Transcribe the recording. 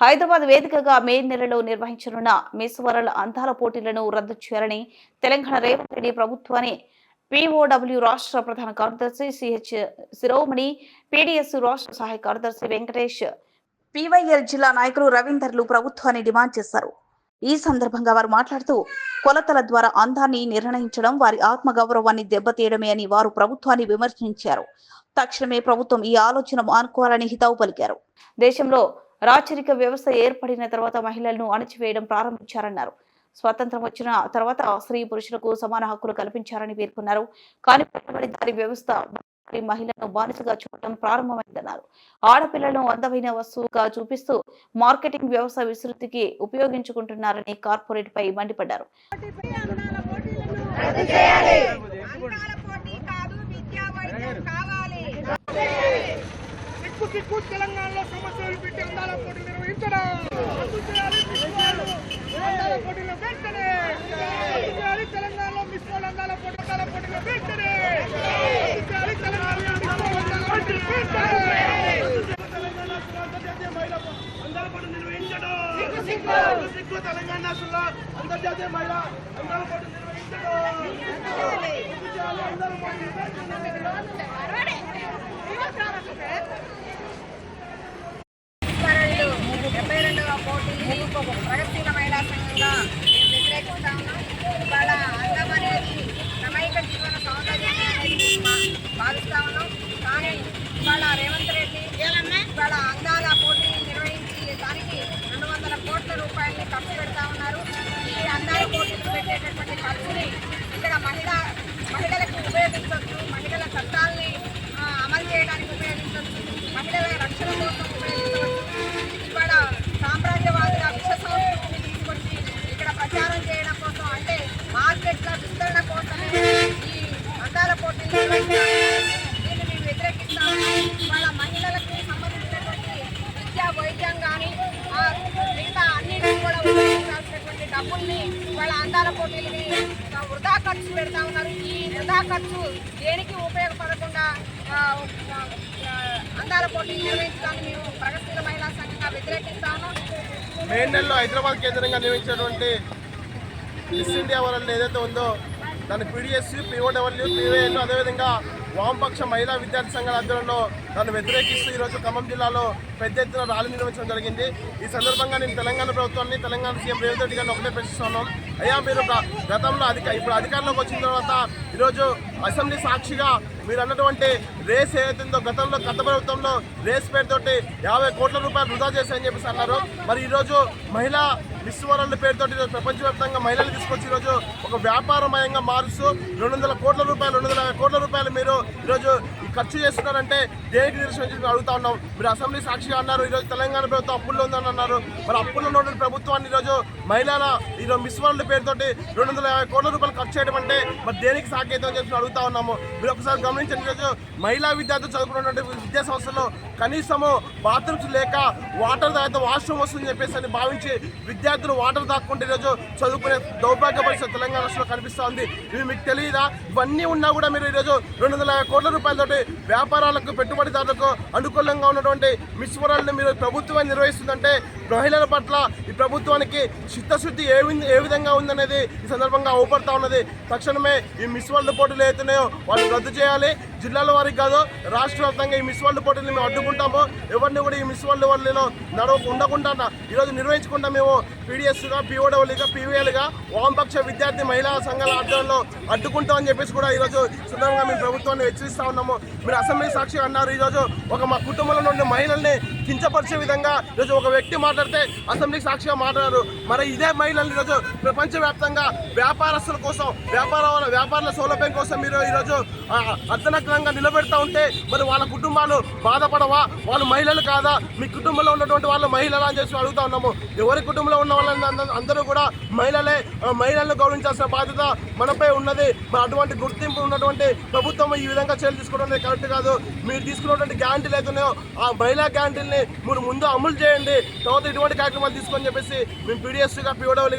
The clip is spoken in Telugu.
హైదరాబాద్ వేదికగా మే నెలలో నిర్వహించనున్న మిస్ వరల్డ్ అందాల పోటీలను రద్దు చేయాలని తెలంగాణ రేవంత్ రెడ్డి ప్రభుత్వాన్ని పీఓడబ్ల్యూ రాష్ట్ర ప్రధాన కార్యదర్శి సిహెచ్ శిరోమణి పీడీఎస్ రాష్ట్ర సహాయ కార్యదర్శి వెంకటేష్ పీవైఎల్ జిల్లా నాయకులు రవీందర్లు ప్రభుత్వాన్ని డిమాండ్ చేశారు. ఈ సందర్భంగా వారు మాట్లాడుతూ కొలతల ద్వారా అందాన్ని నిర్ణయించడం వారి ఆత్మగౌరవాన్ని దెబ్బతీయడమే అని వారు ప్రభుత్వాన్ని విమర్శించారు. తక్షణమే ప్రభుత్వం ఈ ఆలోచన మానుకోవాలని హితవు పలికారు. దేశంలో రాచరిక వ్యవస్థ ఏర్పడిన తర్వాత మహిళలను అణచివేయడం ప్రారంభించారన్నారు. స్వాతంత్రం వచ్చిన తర్వాత స్త్రీ పురుషులకు సమాన హక్కులు కల్పించారని పేర్కొన్నారు. కానీ పెట్టుబడిదారి వ్యవస్థ మహిళను బానిసగా చూడటం ప్రారంభమైందన్నారు. ఆడపిల్లలను అందమైన వస్తువుగా చూపిస్తూ మార్కెటింగ్ వ్యవస్థ విస్తృతికి ఉపయోగించుకుంటున్నారని కార్పొరేట్ పై మండిపడ్డారు. కాదు దిక్కు తెలంగాణలో సమస్యలు పెట్టి అందాల పోటీ నిర్వహించడం. అందాల పోటీలు వెంటనే. తెలంగాణలో మిస్ వరల్డ్ అందాల పోటీ అందాల పోటీలు వెంటనే. పోటీలు అంతర్జాతీయ మహిళా అందాల పోటీ నిర్వహించడం దిక్కు దిక్కు తెలంగాణ రాష్ట్రంలో అంతర్జాతీయ మహిళా అందాల పోటీ నిర్వహించడం రద్దు చేయాలి అందాల పోటీ వెంటనే వరల్డ్ డెబ్బై రెండవ పోటీని ప్రగతిశీల మహిళా సంఘంగా మేము వ్యతిరేకిస్తా ఉన్నాం ఇవాళ అందం అనేది సమైక జీవన సౌందర్యం అనేది మా- భావిస్తా ఉన్నాం కానీ ఇవాళ రేవంత్ రెడ్డి ఇవాళ అందాల పోటీని నిర్వహించి దానికి రెండు వందల కోట్ల రూపాయలని ఖర్చు పెడతా ఉన్నారు. ఈ అందాల పోటీలు పెట్టేటటువంటి ఖర్చుని ఇక్కడ మహిళ మహిళలకు ఉపయోగించవచ్చు మహిళల చట్టాలని అమలు చేయడానికి ఉపయోగించవచ్చు మహిళల రక్షణ కోసం ఉపయోగించవచ్చు ఇవాళ సామ్రాజ్యవాదుల విష సంస్కృతిని తీసుకొచ్చి ఇక్కడ ప్రచారం చేయడం కోసం అంటే మార్కెట్ల విస్తరణ కోసమే ఈ అందాల పోటీలు నిర్వహించారు దీన్ని మేము వ్యతిరేకిస్తాము ఇవాళ మహిళలకు సంబంధించినటువంటి విద్యా వైద్యం కానీ మిగతా అన్నిటిని కూడా ఉపయోగించాల్సినటువంటి డబ్బుల్ని వాళ్ళ అందాల పోటీలకి వృధా ఖర్చు పెడతా ఉన్నారు. ఈ వృధా ఖర్చు దేనికి ఉపయోగపడకుండా అందాల పోటీ నిర్వహించడానికి మేము ప్రగతిశీల మహిళా సంఘంగా వ్యతిరేకిస్తాను మే నెలలో హైదరాబాద్ కేంద్రంగా నిర్వహించినటువంటి ఈస్ట్ ఇండియా వరల్డ్ ఏదైతే ఉందో దాన్ని పీడిఎస్ పిఓడబ్ల్యూ పీవైఎల్ అదేవిధంగా వామపక్ష మహిళా విద్యార్థి సంఘాల ఆధ్వర్యంలో దాన్ని వ్యతిరేకిస్తూ ఈరోజు ఖమ్మం జిల్లాలో పెద్ద ఎత్తున ర్యాలీ నిర్వహించడం జరిగింది. ఈ సందర్భంగా నేను తెలంగాణ ప్రభుత్వాన్ని తెలంగాణ సీఎం రేవంత్ రెడ్డి గారిని ఒకటే ప్రశ్నిస్తున్నాం. అయ్యా మీరు గ- గతంలో అధిక ఇప్పుడు అధికారంలోకి వచ్చిన తర్వాత ఈరోజు అసెంబ్లీ సాక్షిగా మీరు అన్నటువంటి రేస్ ఏదైతుందో గతంలో గత ప్రభుత్వంలో రేస్ పేరుతోటి యాభై కోట్ల రూపాయలు వృధా చేశాయని చెప్పేసి అన్నారు. మరి ఈరోజు మహిళా మిస్ వరల్డ్ పేరుతోటి ఈరోజు ప్రపంచవ్యాప్తంగా మహిళలు తీసుకొచ్చి ఈరోజు ఒక వ్యాపారమయంగా మారుస్తూ రెండు వందల కోట్ల రూపాయలు రెండు వందల కోట్ల రూపాయలు మీరు ఈరోజు ఖర్చు చేస్తున్నారంటే దేనికి నిరసన చెప్పి అడుగుతా ఉన్నాం. మీరు అసెంబ్లీ సాక్షిగా అన్నారు ఈరోజు తెలంగాణ ప్రభుత్వం అప్పుల్లో ఉందని అన్నారు. మరి అప్పుల్లో ఉన్న ప్రభుత్వాన్ని ఈరోజు మహిళల ఈరోజు మిస్ వరల్డ్ పేరుతోటి రెండు వందల యాభై కోట్ల రూపాయలు ఖర్చు చేయడం అంటే మరి దేనికి సాకేతం చెప్పి అడుగుతా ఉన్నాము. మీరు ఒకసారి గమనించండి ఈరోజు మహిళా విద్యార్థులు చదువుకున్నటువంటి విద్యా సంస్థలో కనీసము బాత్రూమ్స్ లేక వాటర్ తాగితే వాష్రూమ్ వస్తుందని చెప్పేసి అని భావించి విద్యార్థులు వాటర్ తాక్కుంటే ఈరోజు చదువుకునే దౌర్భాగ్య పరిస్థితి తెలంగాణ రాష్ట్రంలో కనిపిస్తూ ఉంది. ఇవి మీకు తెలియదా? ఇవన్నీ ఉన్నా కూడా మీరు ఈరోజు రెండు వందల యాభై కోట్ల రూపాయలతోటి వ్యాపారాలకు పెట్టుబడిదారులకు అనుకూలంగా ఉన్నటువంటి మిస్ వరల్డ్ని మీరు ప్రభుత్వం నిర్వహిస్తుందంటే మహిళల పట్ల ఈ ప్రభుత్వానికి చిత్తశుద్ధి ఏ ఏ విధంగా ఉందనేది ఈ సందర్భంగా ఊపడతా ఉన్నది. తక్షణమే ఈ మిస్ వరల్డ్ పోటీలు ఏతున్నాయో వాళ్ళు రద్దు చేయాలి. జిల్లాల వారికి కాదు రాష్ట్ర వ్యాప్తంగా ఈ మిస్ వరల్డ్ పోటీలు మేము అడ్డుకుంటాము. ఎవరిని కూడా ఈ మిస్ వరల్డ్ వరల్డ్లో నడవ ఉండకుండా ఈరోజు నిర్వహించుకుంటాం మేము పీడిఎస్గా పీఓడబ్ల్యూగా పీవీఎల్గా వామపక్ష విద్యార్థి మహిళా సంఘాల ఆధ్వర్యంలో అడ్డుకుంటామని చెప్పేసి కూడా ఈరోజు సుందరంగా మేము ప్రభుత్వాన్ని హెచ్చరిస్తా ఉన్నాము. మీరు అసెంబ్లీ సాక్షి అన్నారు ఈరోజు ఒక మా కుటుంబంలో నుండి మహిళల్ని కించపరిచే విధంగా ఈరోజు ఒక వ్యక్తి మాట్లాడితే అసెంబ్లీ సాక్షిగా మాట్లాడారు. మరి ఇదే మహిళలు ఈరోజు ప్రపంచవ్యాప్తంగా వ్యాపారస్తుల కోసం వ్యాపార వ్యాపారాల సౌలభ్యం కోసం మీరు ఈరోజు ఆ, అర్ధనగ్నంగా నిలబెడతా ఉంటే మరి వాళ్ళ కుటుంబాలు బాధపడవా? వాళ్ళు మహిళలు కాదా? మీ కుటుంబంలో ఉన్నటువంటి వాళ్ళు మహిళలు అని చెప్పి అడుగుతా ఉన్నాము. ఎవరి కుటుంబంలో ఉన్న వాళ్ళని అందరూ కూడా మహిళలే మహిళలను గౌరవించాల్సిన బాధ్యత మనపై ఉన్నది. మరి అటువంటి గుర్తింపు ఉన్నటువంటి ప్రభుత్వం ఈ విధంగా చర్యలు తీసుకోవడం కరెక్ట్ కాదు. మీరు తీసుకున్నటువంటి గ్యారంటీలు అవుతున్నాయో ఆ మహిళా గ్యారంటీని మీరు ముందు అమలు చేయండి. తర్వాత ఇటువంటి కార్యక్రమాలు తీసుకొని చెప్పేసి మేము పీడిఎస్గా పీఓడబ్ల్యూగా